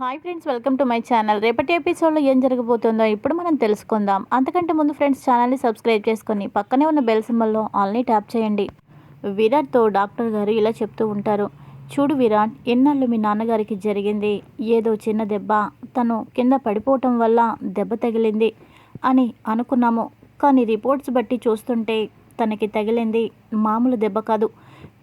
Hi friends welcome to my channel రేపటి ఎపిసోడ్లో ఏం జరగబోతుందో ఇప్పుడు మనం తెలుసుకుందాం. అంతకంటే ముందు ఫ్రెండ్స్ ఛానల్ని సబ్స్క్రైబ్ చేసుకొని పక్కనే ఉన్న బెల్ సింబల్లో ఆల్ని ట్యాప్ చేయండి. విరాట్తో డాక్టర్ గారు ఇలా చెప్తూ ఉంటారు. చూడు విరాట్ ఎన్నాళ్ళు మీ నాన్నగారికి జరిగింది? ఏదో చిన్న దెబ్బ. తను కింద పడిపోవటం వల్ల దెబ్బ తగిలింది అని అనుకున్నాము. కానీ రిపోర్ట్స్ బట్టి చూస్తుంటే తనకి తగిలింది మామూలు దెబ్బ కాదు.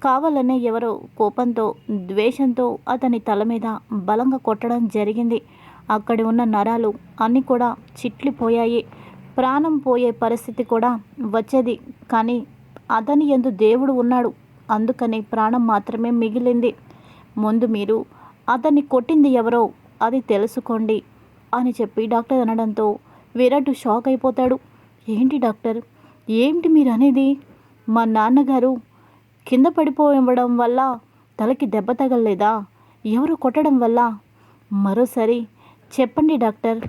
కావాలనే ఎవరో కోపంతో ద్వేషంతో అతని తల మీద బలంగా కొట్టడం జరిగింది. అక్కడి ఉన్న నరాలు అన్నీ కూడా చిట్లిపోయాయి. ప్రాణం పోయే పరిస్థితి కూడా వచ్చేది. కానీ అతని ఎందు దేవుడు ఉన్నాడు. అందుకని ప్రాణం మాత్రమే మిగిలింది. ముందు మీరు అతన్ని కొట్టింది ఎవరో అది తెలుసుకోండి అని చెప్పి డాక్టర్ అనడంతో విరాట్ షాక్ అయిపోతాడు. ఏంటి డాక్టర్? ఏంటి మీరు అనేది మా నాన్నగారు కింద పడిపోవడం వల్ల తలకి దెబ్బ తగలలేదా? ఎవరు కొట్టడం వల్ల? మరోసారి చెప్పండి డాక్టర్.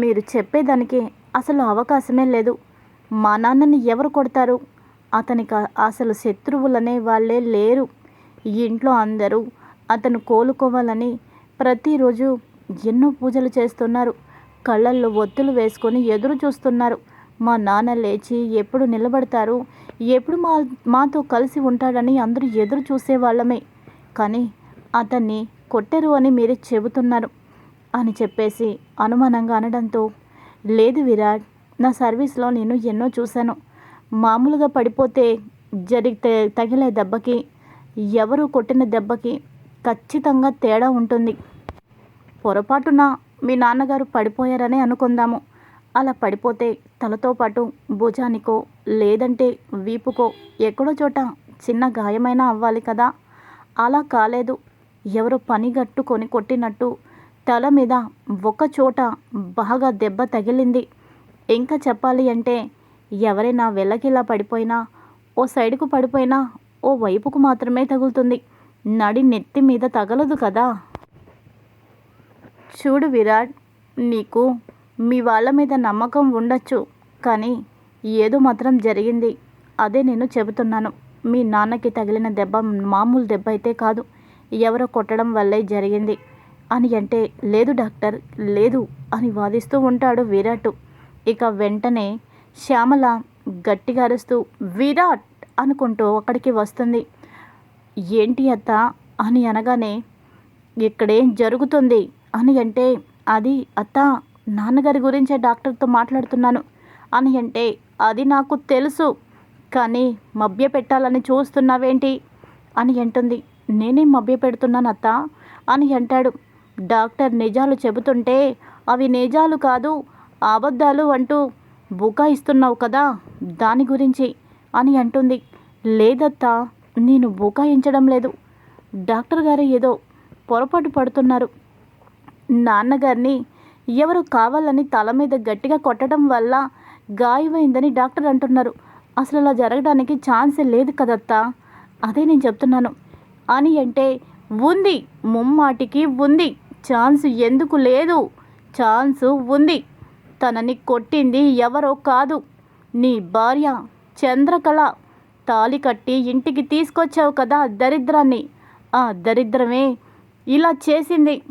మీరు చెప్పేదానికి అసలు అవకాశమే లేదు. మా నాన్నని ఎవరు కొడతారు? అతనికి అసలు శత్రువులనే వాళ్ళే లేరు. ఇంట్లో అందరూ అతను కోలుకోవాలని ప్రతిరోజు ఎన్నో పూజలు చేస్తున్నారు. కళ్ళల్లో ఒత్తులు వేసుకొని ఎదురు చూస్తున్నారు. మా నాన్న లేచి ఎప్పుడు నిలబడతారు? ఎప్పుడు మా మాతో కలిసి ఉంటాడని అందరూ ఎదురు చూసేవాళ్ళమే కానీ అతన్ని కొట్టరు అని మీరే చెబుతున్నారు అని చెప్పేసి అనుమానంగా అనడంతో లేదు విరాట్ నా సర్వీస్లో నేను ఎన్నో చూశాను. మామూలుగా పడిపోతే జరిగితే తగిలే దెబ్బకి ఎవరు కొట్టిన దెబ్బకి ఖచ్చితంగా తేడా ఉంటుంది. పొరపాటున మీ నాన్నగారు పడిపోయారని అనుకుందాము. అలా పడిపోతే తలతో పాటు భుజానికో లేదంటే వీపుకో. ఎక్కడో చోట చిన్న గాయమైనా అవ్వాలి కదా. అలా కాలేదు. ఎవరో పని గట్టుకొని కొట్టినట్టు తల మీద ఒక చోట బాగా దెబ్బ తగిలింది. ఇంకా చెప్పాలి అంటే ఎవరైనా వెళ్ళకిలా పడిపోయినా ఓ సైడుకు పడిపోయినా ఓ వైపుకు మాత్రమే తగులుతుంది. నడి నెత్తి మీద తగలదు కదా. చూడు విరాట్ నీకు మీ వాళ్ళ మీద నమ్మకం ఉండొచ్చు కానీ ఏదో మాత్రం జరిగింది. అదే నేను చెబుతున్నాను. మీ నాన్నకి తగిలిన దెబ్బ మామూలు దెబ్బ అయితే కాదు. ఎవరో కొట్టడం వల్లే జరిగింది. అని అంటే లేదు డాక్టర్ లేదు అని వాదిస్తూ ఉంటాడు విరాట్. ఇక వెంటనే శ్యామల గట్టిగా అరుస్తూ విరాట్! అనుకుంటూ అక్కడికి వస్తుంది. ఏంటి అత్త? అని అనగానే ఇక్కడేం జరుగుతుంది? అని అంటే అది అత్త నాన్నగారి గురించే డాక్టర్తో మాట్లాడుతున్నాను. అని అంటే అది నాకు తెలుసు. కానీ మభ్య పెట్టాలని చూస్తున్నావేంటి? అని అంటుంది. నేనే మభ్య పెడుతున్నాను అత్త అని అంటాడు. డాక్టర్ నిజాలు చెబుతుంటే అవి నిజాలు కాదు అబద్ధాలు అంటూ బుకాయిస్తున్నావు కదా దాని గురించి అని అంటుంది. లేదత్తా నేను బుకాయించడం లేదు. డాక్టర్ గారు ఏదో పొరపాటు పడుతున్నారు. నాన్నగారిని ఎవరు కావాలని తల మీద గట్టిగా కొట్టడం వల్ల గాయమైందని డాక్టర్ అంటున్నారు. అసలు అలా జరగడానికి ఛాన్స్ లేదు కదత్తా. అదే నేను చెప్తున్నాను. అని అంటే ఉంది ముమ్మాటికి ఉంది. ఛాన్స్ ఎందుకు లేదు? ఛాన్స్ ఉంది. తనని కొట్టింది ఎవరో కాదు. నీ భార్య చంద్రకళ. తాలి కట్టి ఇంటికి తీసుకొచ్చావు కదా దరిద్రాన్ని. ఆ దరిద్రమే ఇలా చేసింది.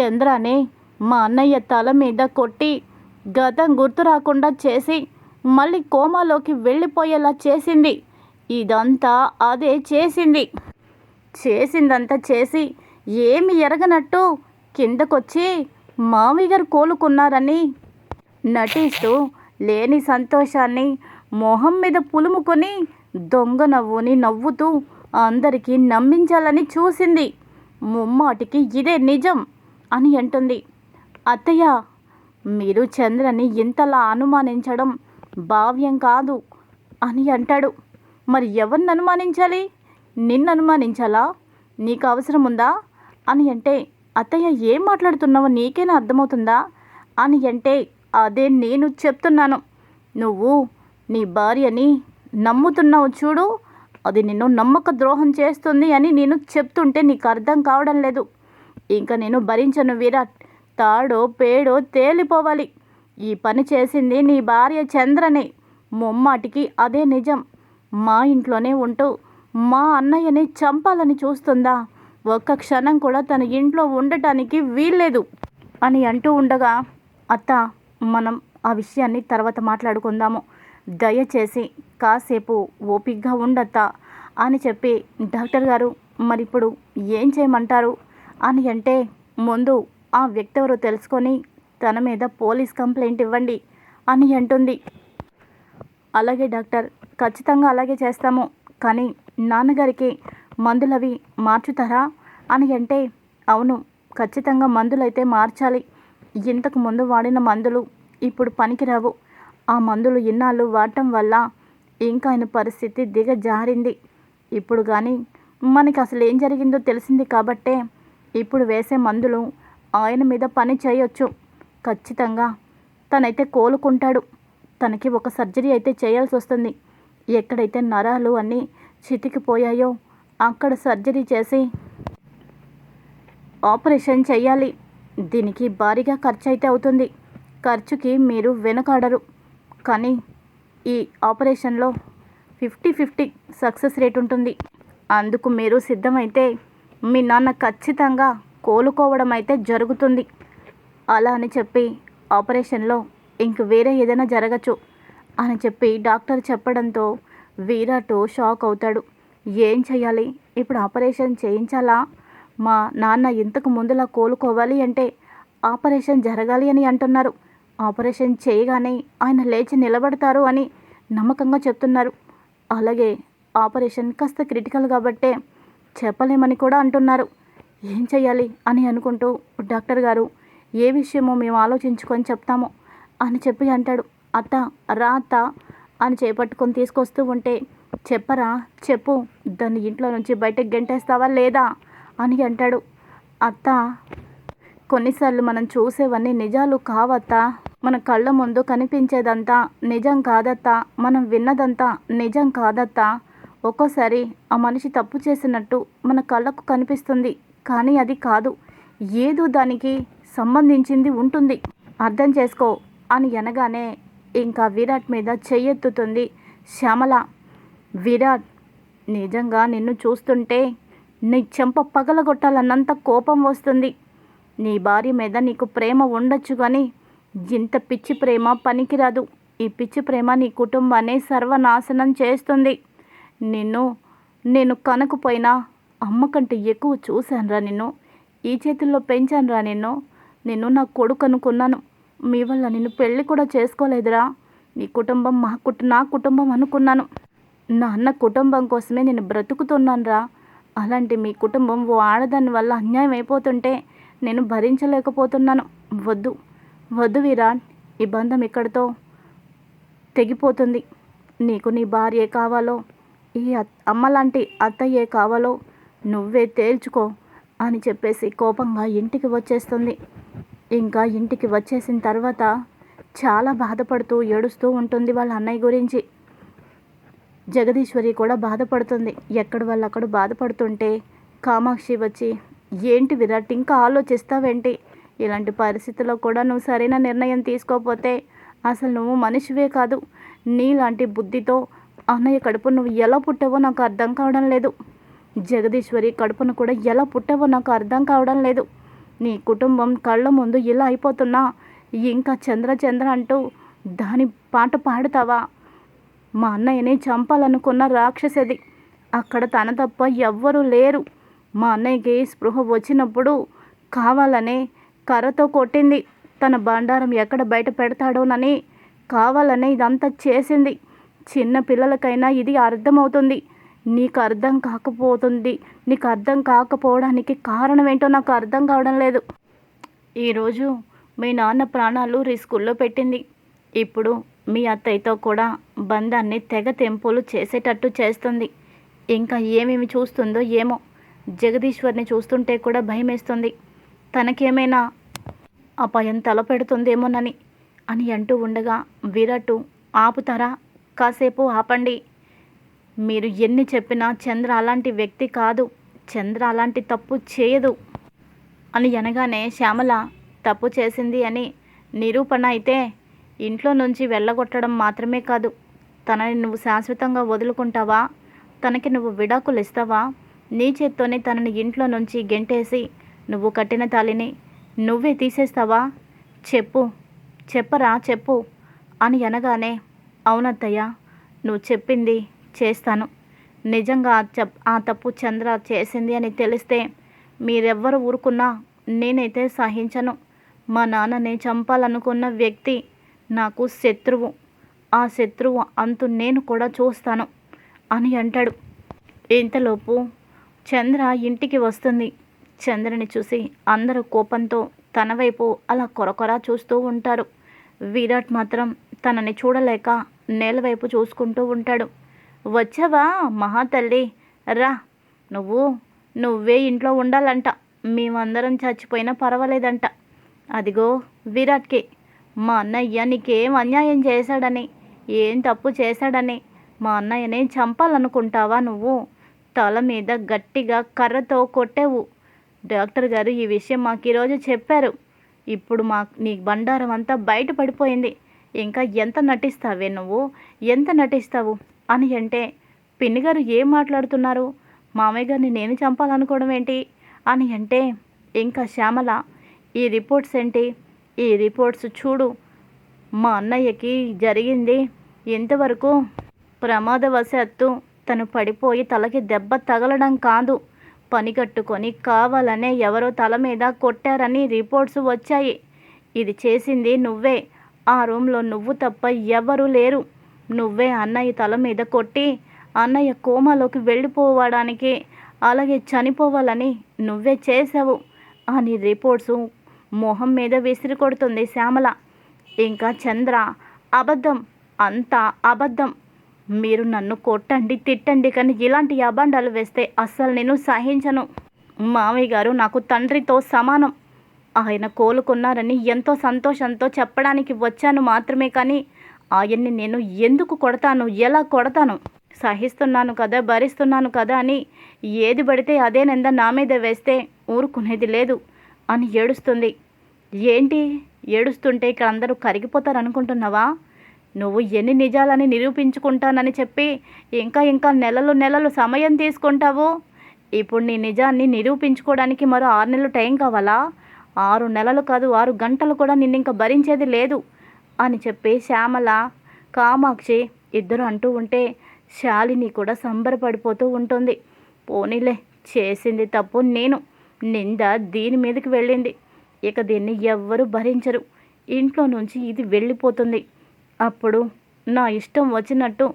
చంద్రానే మా అన్నయ్య తల మీద కొట్టి గతం గుర్తు రాకుండా చేసి మళ్ళీ కోమాలోకి వెళ్ళిపోయేలా చేసింది. ఇదంతా అదే చేసింది. చేసిందంతా చేసి ఏమి ఎరగనట్టు కిందకొచ్చి మామయ్య గారు కోలుకున్నారని నటిస్తూ లేని సంతోషాన్ని మొహం మీద పులుముకొని దొంగ నవ్వుని నవ్వుతూ అందరికీ నమ్మించాలని చూసింది. ముమ్మాటికి ఇదే నిజం అని అంటుంది. అత్తయ్య మీరు చంద్రని ఇంతలా అనుమానించడం భావ్యం కాదు అని అంటాడు. మరి ఎవరిని అనుమానించాలి? నిన్ను అనుమానించాలా? నీకు అవసరం ఉందా? అని అంటే అత్తయ్య ఏం మాట్లాడుతున్నావో నీకేనా అర్థమవుతుందా? అని అంటే అదే నేను చెప్తున్నాను. నువ్వు నీ భార్యని నమ్ముతున్నావు చూడు. అది నిన్ను నమ్మక ద్రోహం చేస్తుంది అని నేను చెప్తుంటే నీకు అర్థం కావడం లేదు. ఇంకా నేను భరించను విరాట్. తాడో పేడో తేలిపోవాలి. ఈ పని చేసింది నీ భార్య చంద్రనే. ముమ్మాటికి అదే నిజం. మా ఇంట్లోనే ఉంటూ మా అన్నయ్యని చంపాలని చూస్తుందా? ఒక్క క్షణం కూడా తన ఇంట్లో ఉండటానికి వీల్లేదు అని అంటూ ఉండగా అత్త మనం ఆ విషయాన్ని తర్వాత మాట్లాడుకుందాము. దయచేసి కాసేపు ఓపిగ్గా ఉండత్త అని చెప్పి డాక్టర్ గారు మరి ఇప్పుడు ఏం చేయమంటారు? అని అంటే ముందు ఆ వ్యక్తి ఎవరో తెలుసుకొని తన మీద పోలీస్ కంప్లైంట్ ఇవ్వండి అని అంటుంది. అలాగే డాక్టర్ ఖచ్చితంగా అలాగే చేస్తాము కానీ నాన్నగారికి మందులవి మార్చుతారా అని అంటే అవును ఖచ్చితంగా మందులైతే మార్చాలి. ఇంతకు ముందు వాడిన మందులు ఇప్పుడు పనికిరావు. ఆ మందులు ఇన్నాళ్ళు వాడటం వల్ల ఇంకా ఆయన పరిస్థితి దిగజారింది. ఇప్పుడు కానీ మనకి అసలు ఏం జరిగిందో తెలిసింది కాబట్టే ఇప్పుడు వేసే మందులు ఆయన మీద పని చేయొచ్చు. ఖచ్చితంగా. తనైతే కోలుకుంటాడు. తనకి ఒక సర్జరీ అయితే చేయాల్సి వస్తుంది. ఎక్కడైతే నరాలు అన్నీ చితికిపోయాయో అక్కడ సర్జరీ చేసి ఆపరేషన్ చేయాలి. దీనికి భారీగా ఖర్చు అయితే అవుతుంది. ఖర్చుకి మీరు వెనుకాడరు. కానీ ఈ ఆపరేషన్లో ఫిఫ్టీ ఫిఫ్టీ సక్సెస్ రేట్ ఉంటుంది. అందుకు మీరు సిద్ధమైతే మీ నాన్న ఖచ్చితంగా కోలుకోవడం అయితే జరుగుతుంది. అలా అని చెప్పి ఆపరేషన్లో ఇంక వేరే ఏదైనా జరగచ్చు అని చెప్పి డాక్టర్ చెప్పడంతో వీరాటు షాక్ అవుతాడు. ఏం చేయాలి ఇప్పుడు ఆపరేషన్ చేయించాలా? మా నాన్న ఇంతకు ముందులా కోలుకోవాలి అంటే ఆపరేషన్ జరగాలి అని అంటున్నారు. ఆపరేషన్ చేయగానే ఆయన లేచి నిలబడతారు అని నమ్మకంగా చెప్తున్నారు. అలాగే ఆపరేషన్ కాస్త క్రిటికల్ కాబట్టే చెప్పలేమని కూడా అంటున్నారు. ఏం చేయాలి అని అనుకుంటూ డాక్టర్ గారు ఏ విషయమో మేము ఆలోచించుకొని చెప్తాము అని చెప్పి అంటాడు. అత్త రా అత్త అని చేపట్టుకొని తీసుకొస్తూ ఉంటే చెప్పరా చెప్పు దాన్ని ఇంట్లో నుంచి బయటకు గెంటేస్తావా లేదా అని అంటాడు. అత్త కొన్నిసార్లు మనం చూసేవన్నీ నిజాలు కావత్తా. మన కళ్ళ ముందు కనిపించేదంతా నిజం కాదత్తా. మనం విన్నదంతా నిజం కాదత్తా. ఒక్కోసారి ఆ మనిషి తప్పు చేసినట్టు మన కళ్ళకు కనిపిస్తుంది. కానీ అది కాదు. ఏదో దానికి సంబంధించింది ఉంటుంది. అర్థం చేసుకో అని అనగానే ఇంకా విరాట్ మీద చెయ్యెత్తుతుంది శ్యామల. విరాట్ నిజంగా నిన్ను చూస్తుంటే నీ చెంప పగలగొట్టాలన్నంత కోపం వస్తుంది. నీ భార్య మీద నీకు ప్రేమ ఉండొచ్చు కానీ ఇంత పిచ్చి ప్రేమ పనికిరాదు. ఈ పిచ్చి ప్రేమ నీ కుటుంబాన్ని సర్వనాశనం చేస్తుంది. నిన్ను నేను కనకపోయినా అమ్మ కంటే ఎక్కువ చూశానురా నిన్ను. ఈ చేతుల్లో పెంచానురా నిన్ను. నిన్ను నా కొడుకు అనుకున్నాను మీ వల్ల నిన్ను పెళ్ళి కూడా చేసుకోలేదురా. నీ కుటుంబం మా కుట నా కుటుంబం అనుకున్నాను. నా అన్న కుటుంబం కోసమే నేను బ్రతుకుతున్నానురా. అలాంటి మీ కుటుంబం ఓ ఆడదాని వల్ల అన్యాయం అయిపోతుంటే నేను భరించలేకపోతున్నాను. వద్దు. వద్దు విరాట్ ఈ బంధం ఇక్కడితో తెగిపోతుంది. నీకు నీ భార్యే కావాలో ఈ అమ్మలాంటి అమ్మ లాంటి అత్తయ్యే కావాలో నువ్వే తేల్చుకో అని చెప్పేసి కోపంగా ఇంటికి వచ్చేస్తుంది. ఇంకా ఇంటికి వచ్చేసిన తర్వాత చాలా బాధపడుతూ ఏడుస్తూ ఉంటుంది వాళ్ళ అన్నయ్య గురించి. జగదీశ్వరి కూడా బాధపడుతుంది. ఎక్కడ వాళ్ళు అక్కడ బాధపడుతుంటే కామాక్షి వచ్చి ఏంటి విరాట్ ఇంకా ఆలోచిస్తావేంటి? ఇలాంటి పరిస్థితుల్లో కూడా నువ్వు సరైన నిర్ణయం తీసుకోకపోతే అసలు నువ్వు మనిషివే కాదు. నీలాంటి బుద్ధితో అన్నయ్య కడుపు నువ్వు ఎలా పుట్టావో నాకు అర్థం కావడం లేదు. జగదీశ్వరి కడుపును కూడా ఎలా పుట్టావో నాకు అర్థం కావడం లేదు. నీ కుటుంబం కళ్ళ ముందు ఇలా అయిపోతున్నా. ఇంకా చంద్ర చంద్ర అంటూ దాని పాట పాడుతావా? మా అన్నయ్యని చంపాలనుకున్న రాక్షసది. అక్కడ తన తప్ప ఎవ్వరూ లేరు. మా అన్నయ్యకి స్పృహ వచ్చినప్పుడు కావాలనే కర్రతో కొట్టింది. తన బండారం ఎక్కడ బయట పెడతాడోనని కావాలనే ఇదంతా చేసింది. చిన్న పిల్లలకైనా ఇది అర్థమవుతుంది. నీకు అర్థం కాకపోతుంది. నీకు అర్థం కాకపోవడానికి కారణం ఏంటో నాకు అర్థం కావడం లేదు. ఈరోజు మీ నాన్న ప్రాణాలు రిస్కుల్లో పెట్టింది. ఇప్పుడు మీ అత్తయ్యతో కూడా బంధాన్ని తెగ తెంపులు చేసేటట్టు చేస్తుంది. ఇంకా ఏమేమి చూస్తుందో ఏమో జగదీశ్వర్ని చూస్తుంటే కూడా భయమేస్తుంది. తనకేమైనా అపాయం తలపెడుతుందేమోనని అని అంటూ ఉండగా విరాటు ఆపుతారా? కాసేపు ఆపండి. మీరు ఎన్ని చెప్పినా చంద్ర అలాంటి వ్యక్తి కాదు. చంద్ర అలాంటి తప్పు చేయదు. అని అనగానే శ్యామల తప్పు చేసింది అని నిరూపణ అయితే ఇంట్లో నుంచి వెళ్ళగొట్టడం మాత్రమే కాదు. తనని నువ్వు శాశ్వతంగా వదులుకుంటావా? తనకి నువ్వు విడాకులు ఇస్తావా? నీ చేత్తోనే తనని ఇంట్లో నుంచి గెంటేసి నువ్వు కట్టిన తాలిని నువ్వే తీసేస్తావా? చెప్పు. చెప్పరా? చెప్పు. అని అనగానే అవునత్తయ్య నువ్వు చెప్పింది చేస్తాను. నిజంగా ఆ చెప్ ఆ తప్పు చంద్ర చేసింది అని తెలిస్తే మీరెవ్వరు ఊరుకున్నా నేనైతే సహించను. మా నాన్నని చంపాలనుకున్న వ్యక్తి నాకు శత్రువు. ఆ శత్రువు అంతు నేను కూడా చూస్తాను అని అంటాడు. ఇంతలోపు చంద్ర ఇంటికి వస్తుంది. చంద్రని చూసి అందరూ కోపంతో తన వైపు అలా కొరకొరా చూస్తూ ఉంటారు. విరాట్ మాత్రం తనని చూడలేక నేల వైపు చూసుకుంటూ ఉంటాడు. వచ్చావా? మహాతల్లి. రా. నువ్వు నువ్వే ఇంట్లో ఉండాలంట. మేమందరం చచ్చిపోయినా పర్వాలేదంట. అదిగో విరాట్కి. మా అన్నయ్య నీకేం అన్యాయం చేశాడని ఏం తప్పు చేశాడని మా అన్నయ్యని చంపాలనుకుంటావా నువ్వు? తల మీద గట్టిగా కర్రతో కొట్టావు. డాక్టర్ గారు ఈ విషయం మాకు ఈరోజు చెప్పారు. ఇప్పుడు మా నీ బండారం అంతా బయట పడిపోయింది. ఇంకా ఎంత నటిస్తావే నువ్వు? ఎంత నటిస్తావు? అని అంటే పిన్ని గారు ఏం మాట్లాడుతున్నారు? మామయ్య గారిని నేను చంపాలనుకోవడం ఏంటి? అని అంటే ఇంకా శ్యామల ఈ రిపోర్ట్స్ ఏంటి? ఈ రిపోర్ట్స్ చూడు. మా అన్నయ్యకి జరిగింది ఎంతవరకు ప్రమాదవశాత్తు తను పడిపోయి తలకి దెబ్బ తగలడం కాదు. పని కట్టుకొని కావాలనే ఎవరో తల మీద కొట్టారని రిపోర్ట్స్ వచ్చాయి. ఇది చేసింది నువ్వే. ఆ రూమ్లో నువ్వు తప్ప ఎవరు లేరు. నువ్వే అన్నయ్య తల మీద కొట్టి అన్నయ్య కోమాలోకి వెళ్ళిపోవడానికి అలాగే చనిపోవాలని నువ్వే చేసావు అని రిపోర్ట్స్ మొహం మీద విసిరి కొడుతుంది శ్యామల. ఇంకా చంద్ర అబద్ధం అంతా అబద్ధం. మీరు నన్ను కొట్టండి తిట్టండి కానీ ఇలాంటి అబాండాలు వేస్తే అస్సలు నేను సహించను. మామయ్య గారు నాకు తండ్రితో సమానం. ఆయన కోలుకున్నారని ఎంతో సంతోషంతో చెప్పడానికి వచ్చాను మాత్రమే కానీ ఆయన్ని నేను ఎందుకు కొడతాను? ఎలా కొడతాను? సహిస్తున్నాను కదా భరిస్తున్నాను కదా అని ఏది పడితే అదే నింద నా మీద వేస్తే ఊరుకునేది లేదు అని ఏడుస్తుంది. ఏంటి? ఏడుస్తుంటే ఇక్కడ అందరూ కరిగిపోతారు అనుకుంటున్నావా నువ్వు ఎన్ని నిజాలని నిరూపించుకుంటానని చెప్పి ఇంకా ఇంకా నెలలు నెలలు సమయం తీసుకుంటావు? ఇప్పుడు నీ నిజాన్ని నిరూపించుకోవడానికి మరో ఆరు నెలలు టైం కావాలా? ఆరు నెలలు కాదు ఆరు గంటలు కూడా నిన్ను ఇంకా భరించేది లేదు. అని చెప్పి శ్యామల కామాక్షి ఇద్దరు అంటూ ఉంటే శాలిని కూడా సంబరపడిపోతూ ఉంటుంది. పోనీలే చేసింది తప్పు నేను. నింద దీని మీదకి వెళ్ళింది. ఇక దీన్ని ఎవ్వరు భరించరు. ఇంట్లో నుంచి ఇది వెళ్ళిపోతుంది. అప్పుడు నా ఇష్టం వచ్చినట్టు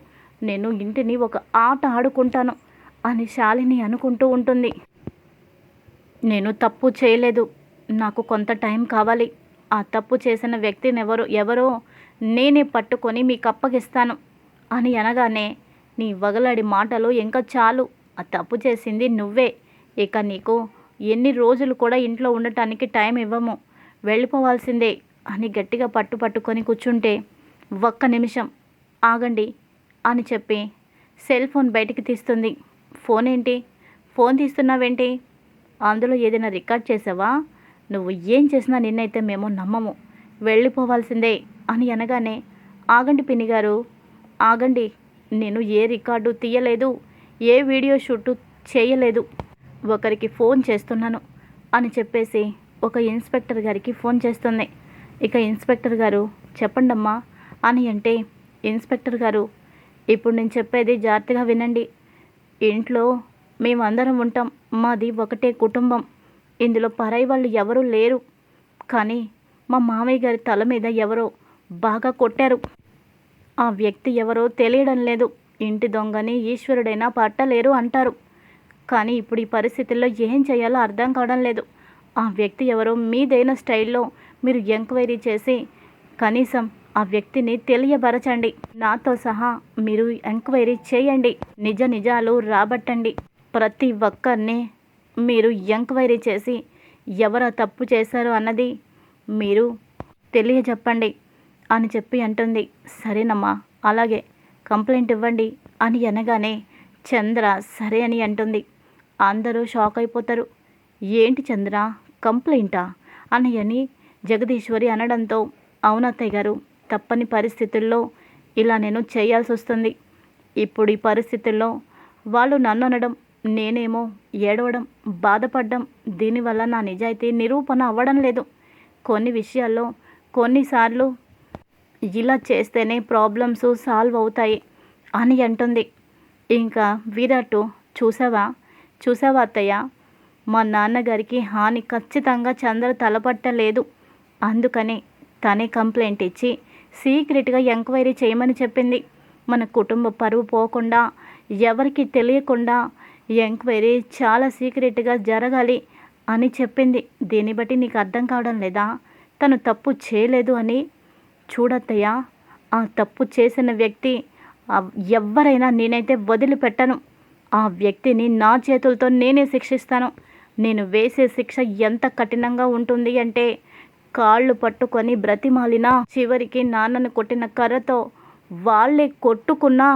నేను ఇంటిని ఒక ఆట ఆడుకుంటాను అని శాలిని అనుకుంటూ ఉంటుంది. నేను తప్పు చేయలేదు. నాకు కొంత టైం కావాలి. ఆ తప్పు చేసిన వ్యక్తిని ఎవరు ఎవరో నేనే పట్టుకొని మీకు అప్పగిస్తాను అని అనగానే నీ వగలడి మాటలు ఇంకా చాలు. ఆ తప్పు చేసింది నువ్వే. ఇక నీకు ఎన్ని రోజులు కూడా ఇంట్లో ఉండటానికి టైం ఇవ్వము. వెళ్ళిపోవాల్సిందే అని గట్టిగా పట్టు పట్టుకొని కూర్చుంటే ఒక్క నిమిషం ఆగండి అని చెప్పి సెల్ ఫోన్ బయటికి తీస్తుంది. ఫోన్ ఏంటి? ఫోన్ తీస్తున్నావేంటి? అందులో ఏదైనా రికార్డ్ చేసావా? నువ్వు ఏం చేసినా నిన్నైతే మేము నమ్మము. వెళ్ళిపోవాల్సిందే అని అనగానే ఆగండి పిన్ని గారు ఆగండి. నేను ఏ రికార్డు తీయలేదు ఏ వీడియో షూటు చేయలేదు. ఒకరికి ఫోన్ చేస్తున్నాను అని చెప్పేసి ఒక ఇన్స్పెక్టర్ గారికి ఫోన్ చేస్తుంది. ఇక ఇన్స్పెక్టర్ గారు చెప్పండమ్మా అని అంటే ఇన్స్పెక్టర్ గారు ఇప్పుడు నేను చెప్పేది జాగ్రత్తగా వినండి. ఇంట్లో మేమందరం ఉంటాం. మాది ఒకటే కుటుంబం. ఇందులో పరాయి వాళ్ళు ఎవరూ లేరు. కానీ మా మామయ్య గారి తల మీద ఎవరో బాగా కొట్టారు. ఆ వ్యక్తి ఎవరో తెలియడం లేదు. ఇంటి దొంగని ఈశ్వరుడైనా పట్టలేరు అంటారు. కానీ ఇప్పుడు ఈ పరిస్థితుల్లో ఏం చేయాలో అర్థం కావడం లేదు. ఆ వ్యక్తి ఎవరో మీదైన స్టైల్లో మీరు ఎంక్వైరీ చేసి కనీసం ఆ వ్యక్తిని తెలియబరచండి నాతో సహా మీరు ఎంక్వైరీ చేయండి. నిజ నిజాలు రాబట్టండి. ప్రతి ఒక్కరిని మీరు ఎంక్వైరీ చేసి ఎవరు తప్పు చేశారు అన్నది మీరు తెలియజెప్పండి అని చెప్పి అంటుంది. సరేనమ్మా అలాగే కంప్లైంట్ ఇవ్వండి అని అనగానే చంద్ర సరే అని అంటుంది. అందరూ షాక్ అయిపోతారు. ఏంటి చంద్ర కంప్లైంటా? అని అని జగదీశ్వరి అనడంతో అవునత్తయ్య గారు తప్పని పరిస్థితుల్లో ఇలా నేను చేయాల్సి వస్తుంది ఇప్పుడు ఈ పరిస్థితుల్లో వాళ్ళు నన్ను అనడం నేనేమో ఏడవడం బాధపడడం దీనివల్ల నా నిజాయితీ నిరూపణ అవ్వడం లేదు. కొన్ని విషయాల్లో కొన్నిసార్లు ఇలా చేస్తేనే ప్రాబ్లమ్స్ సాల్వ్ అవుతాయి అని అంటుంది. ఇంకా విరాట్ చూసావా? చూసావా అత్తయ్య? మా నాన్నగారికి హాని ఖచ్చితంగా చంద్ర తలపట్టలేదు. అందుకని తనే కంప్లైంట్ ఇచ్చి సీక్రెట్గా ఎంక్వైరీ చేయమని చెప్పింది. మన కుటుంబ పరువు పోకుండా ఎవరికి తెలియకుండా ఎంక్వైరీ చాలా సీక్రెట్గా జరగాలి అని చెప్పింది. దీన్ని బట్టి నీకు అర్థం కావడం లేదా? తను తప్పు చేయలేదు అని చూడత్తయ్య. ఆ తప్పు చేసిన వ్యక్తి ఎవరైనా నేనైతే వదిలిపెట్టను. ఆ వ్యక్తిని నా చేతులతో నేనే శిక్షిస్తాను. నేను వేసే శిక్ష ఎంత కఠినంగా ఉంటుంది అంటే కాళ్ళు పట్టుకొని బ్రతిమాలినా చివరికి నాన్నను కొట్టిన కర్రతో వాళ్ళే కొట్టుకున్నా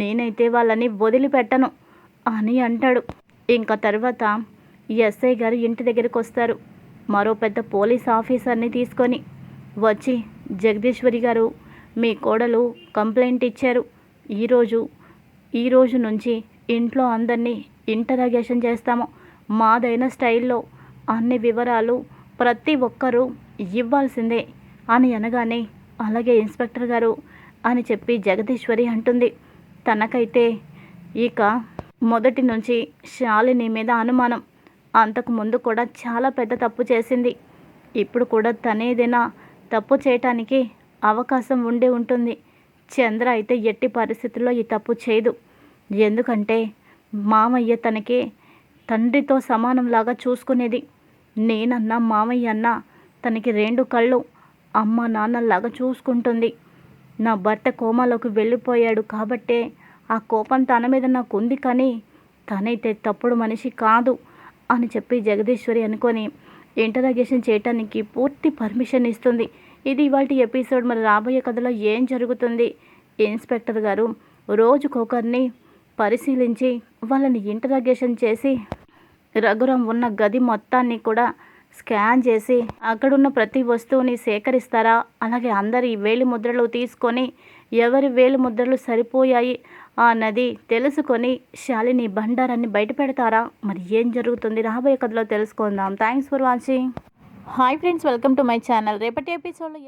నేనైతే వాళ్ళని వదిలిపెట్టను. అని అంటాడు. ఇంకా తర్వాత ఎస్ఐ గారు ఇంటి దగ్గరికి వస్తారు. మరో పెద్ద పోలీస్ ఆఫీసర్ని తీసుకొని వచ్చి జగదీశ్వరి గారు మీ కోడలు కంప్లైంట్ ఇచ్చారు. ఈరోజు ఈ రోజు నుంచి ఇంట్లో అందరినీ ఇంటరాగేషన్ చేస్తాము. మాదైన స్టైల్లో అన్ని వివరాలు ప్రతి ఒక్కరూ ఇవ్వాల్సిందే అని అనగానే అలాగే ఇన్స్పెక్టర్ గారు అని చెప్పి జగదీశ్వరి అంటుంది. తనకైతే ఇక మొదటి నుంచి శాలిని మీద అనుమానం. అంతకు ముందు కూడా చాలా పెద్ద తప్పు చేసింది. ఇప్పుడు కూడా తనేదైనా తప్పు చేయటానికి అవకాశం ఉండే ఉంటుంది. చంద్ర అయితే ఎట్టి పరిస్థితుల్లో ఈ తప్పు చేయదు. ఎందుకంటే మామయ్య తనకి తండ్రితో సమానంలాగా చూసుకునేది. నేనన్నా మామయ్య అన్నా తనకి రెండు కళ్ళు అమ్మ నాన్నలాగా చూసుకుంటుంది. నా భర్త కోమాలోకి వెళ్ళిపోయాడు కాబట్టే ఆ కోపం తన మీద నాకు ఉంది కానీ తనైతే తప్పుడు మనిషి కాదు అని చెప్పి జగదీశ్వరి అనుకొని ఇంటరాగేషన్ చేయటానికి పూర్తి పర్మిషన్ ఇస్తుంది. ఇది ఇవాటి ఎపిసోడ్ మరి రాబోయే కథలో ఏం జరుగుతుంది? ఇన్స్పెక్టర్ గారు రోజుకొకరిని పరిశీలించి వాళ్ళని ఇంటరాగేషన్ చేసి రఘురాం ఉన్న గది మొత్తాన్ని కూడా స్కాన్ చేసి అక్కడున్న ప్రతి వస్తువుని సేకరిస్తారా? అలాగే అందరి వేలి ముద్రలు తీసుకొని ఎవరి వేలి ముద్రలు సరిపోయాయి? ఆ నది తెలుసుకొని శాలిని బండారాన్ని బయట పెడతారా? మరి ఏం జరుగుతుంది? రాబోయే కథలో తెలుసుకుందాం. Thanks for watching. Hi friends welcome to my channel. రేపటి ఎపిసోడ్లో